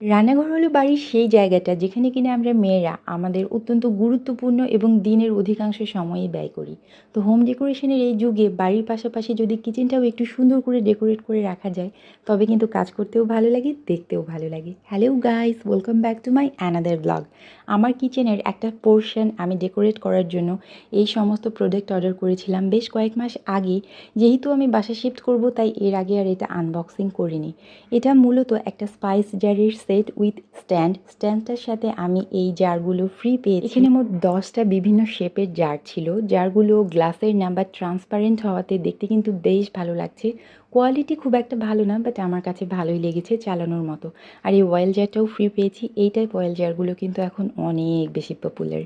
রান্নাঘর হলো বাড়ির সেই জায়গাটা যেখানে কিনা আমরা মেয়েরা আমাদের অত্যন্ত গুরুত্বপূর্ণ এবং দিনের অধিকাংশ সময়ই ব্যয় করি। তো হোম ডেকোরেশনের এই যুগে বাড়ির পাশাপাশি যদি কিচেনটাও একটু সুন্দর করে ডেকোরেট করে রাখা যায়, তবে কিন্তু কাজ করতেও ভালো লাগে, দেখতেও ভালো লাগে। Hello guys welcome back to my another blog আমার কিচেনের একটা পোর্শন আমি ডেকোরেট করার জন্য এই সমস্ত প্রোডাক্ট অর্ডার করেছিলাম বেশ কয়েক মাস আগে। যেহেতু আমি বাসা শিফট করব, তাই এর আগে আর এটা আনবক্সিং করিনি। এটা মূলত একটা স্পাইস জারের সেট উইথ স্ট্যান্ড স্ট্যান্ডটার সাথে আমি এই জারগুলো ফ্রি পেয়েছি। এখানে মোট দশটা বিভিন্ন শেপের জার ছিল। জারগুলো গ্লাসের নাম্বার ট্রান্সপারেন্ট হওয়াতে দেখতে কিন্তু বেশ ভালো লাগছে। কোয়ালিটি খুব একটা ভালো না বাট আমার কাছে ভালোই লেগেছে চালানোর মতো। আর এই অয়েল জারটাও ফ্রি পেয়েছি। এই টাইপ অয়েল জারগুলো কিন্তু এখন অনেক বেশি পপুলার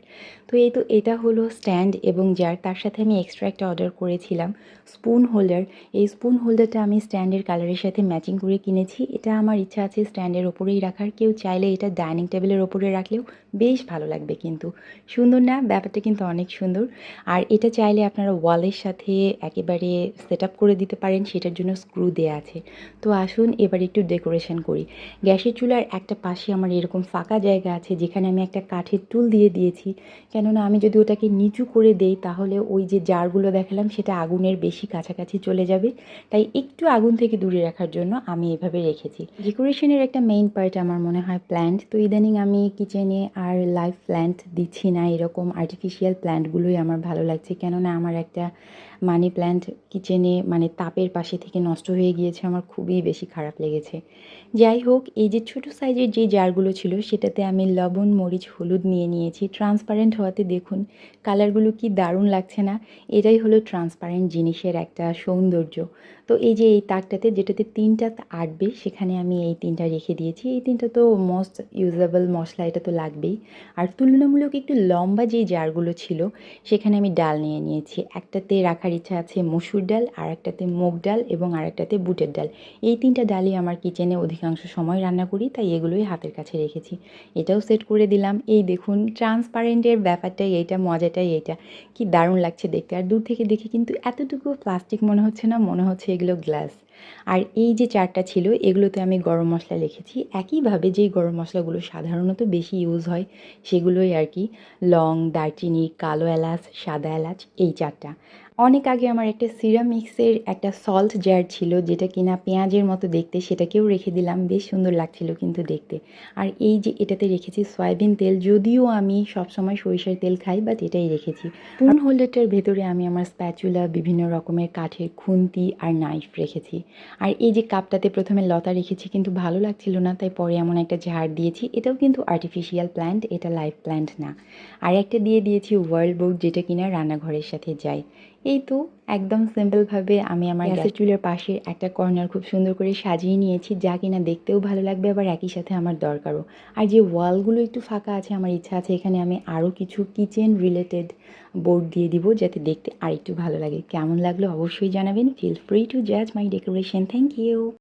তো এই তো এটা হলো স্ট্যান্ড এবং জার তার সাথে আমি এক্সট্রা একটা অর্ডার করেছিলাম স্পুন হোল্ডার এই স্পুন হোল্ডারটা আমি স্ট্যান্ডের কালারের সাথে ম্যাচিং করে কিনেছি। এটা আমার ইচ্ছা আছে স্ট্যান্ডের ওপরেই রাখার কেউ চাইলে এটা ডাইনিং টেবিলের ওপরে রাখলেও বেশ ভালো লাগবে কিন্তু। সুন্দর না? ব্যাপারটা কিন্তু অনেক সুন্দর। আর এটা চাইলে আপনারা ওয়ালের সাথে একেবারে সেট করে দিতে পারেন, সেটার জন্য স্ক্রু দেওয়া আছে। তো আসুন এবার একটু ডেকোরেশন করি। গ্যাসের চুলার একটা পাশে আমার এরকম ফাঁকা জায়গা আছে, যেখানে আমি একটা কাঠের টুল দিয়ে দিয়েছি। কেননা আমি যদি ওটাকে নিচু করে দেই, তাহলে ওই যে জারগুলো দেখালাম, সেটা আগুনের বেশি কাছাকাছি চলে যাবে। তাই একটু আগুন থেকে দূরে রাখার জন্য আমি এভাবে রেখেছি। ডেকোরেশনের একটা মেইন পার্ট আমার মনে হয় প্ল্যান্ট তো ইদানিং আমি কিচেনে আর লাইভ প্ল্যান্ট দিচ্ছি না, এরকম আর্টিফিশিয়াল প্ল্যান্টগুলোই আমার ভালো লাগছে। কেননা আমার একটা মানি প্ল্যান্ট কিচেনে মানে তাপের পাশে থেকে নষ্ট হয়ে গিয়েছে, আমার খুবই বেশি খারাপ লেগেছে। যাই হোক, এই যে ছোটো সাইজের যে জারগুলো ছিল, সেটাতে আমি লবণ, মরিচ, হলুদ নিয়ে নিয়েছি। ট্রান্সপারেন্ট হওয়াতে দেখুন কালারগুলো কি দারুণ লাগছে না? এটাই হলো ট্রান্সপারেন্ট জিনিসের একটা সৌন্দর্য। তো এই যে এই তাকটাতে যেটাতে তিনটা আটবে, সেখানে আমি এই তিনটা রেখে দিয়েছি। এই তিনটা তো মোস্ট ইউজেবল মশলা, এটা তো লাগবেই। আর তুলনামূলক একটু লম্বা যে জারগুলো ছিল, সেখানে আমি ডাল নিয়ে নিয়েছি। একটাতে রাখার ইচ্ছা আছে মসুর ডাল আর একটাতে মুগ ডাল এবং আরেকটাতে বুটের ডাল। এই তিনটা ডালই আমার কিচেনে অধিকাংশ সময় রান্না করি, তাই এগুলোই হাতের কাছে রেখেছি। এটাও সেট করে দিলাম। এই দেখুন ট্রান্সপারেন্টের ব্যাপারটাই এইটা, মজাটাই এইটা। কি দারুণ লাগছে দেখতে। আর দূর থেকে দেখে কিন্তু এতটুকু প্লাস্টিক মনে হচ্ছে না, মনে হচ্ছে এগুলো গ্লাস আর এই যে চারটা ছিল, এগুলোতে আমি গরম মশলা লিখেছি। একইভাবে যেই গরম মশলাগুলো সাধারণত বেশি ইউজ হয়, সেগুলোই আর কি, লং, দারচিনি, কালো এলাচ, সাদা এলাচ, এই চারটা। অনেক আগে আমার একটা সিরামিক্সের একটা সল্ট জার ছিল যেটা কিনা পেঁয়াজের মতো দেখতে সেটাকেও রেখে দিলাম। বেশ সুন্দর লাগছিল কিন্তু দেখতে। আর এই যে এটাতে রেখেছি সয়াবিন তেল যদিও আমি সবসময় সরিষার তেল খাই বাট এটাই রেখেছি। পুন হোল্ডারটার ভেতরে আমি আমার স্প্যাচুলা বিভিন্ন রকমের কাঠের খুন্তি আর নাইফ রেখেছি। আর এই যে কাপটাতে প্রথমে লতা রেখেছি কিন্তু ভালো লাগছিল না তাই পরে এমন একটা ঝাড় দিয়েছি। এটাও কিন্তু আর্টিফিশিয়াল প্ল্যান্ট এটা লাইভ প্ল্যান্ট না। আর একটা দিয়ে দিয়েছি ওয়ার্ল্ড বুক যেটা কিনা রান্নাঘরের সাথে যায়। এই তো একদম সিম্পলভাবে আমি আমার গ্যাসের চুলের পাশে একটা কর্নার খুব সুন্দর করে সাজিয়ে নিয়েছি যা কিনা দেখতেও ভালো লাগবে আবার একই সাথে আমার দরকারও। আর যে ওয়ালগুলো একটু ফাঁকা আছে আমার ইচ্ছা আছে এখানে আমি আরও কিছু কিচেন রিলেটেড বোর্ড দিয়ে দিব যাতে দেখতে আর একটু ভালো লাগে। কেমন লাগল অবশ্যই জানাবেন। ফিল ফ্রি টু জাজ মাই ডেকোরেশন থ্যাংক ইউ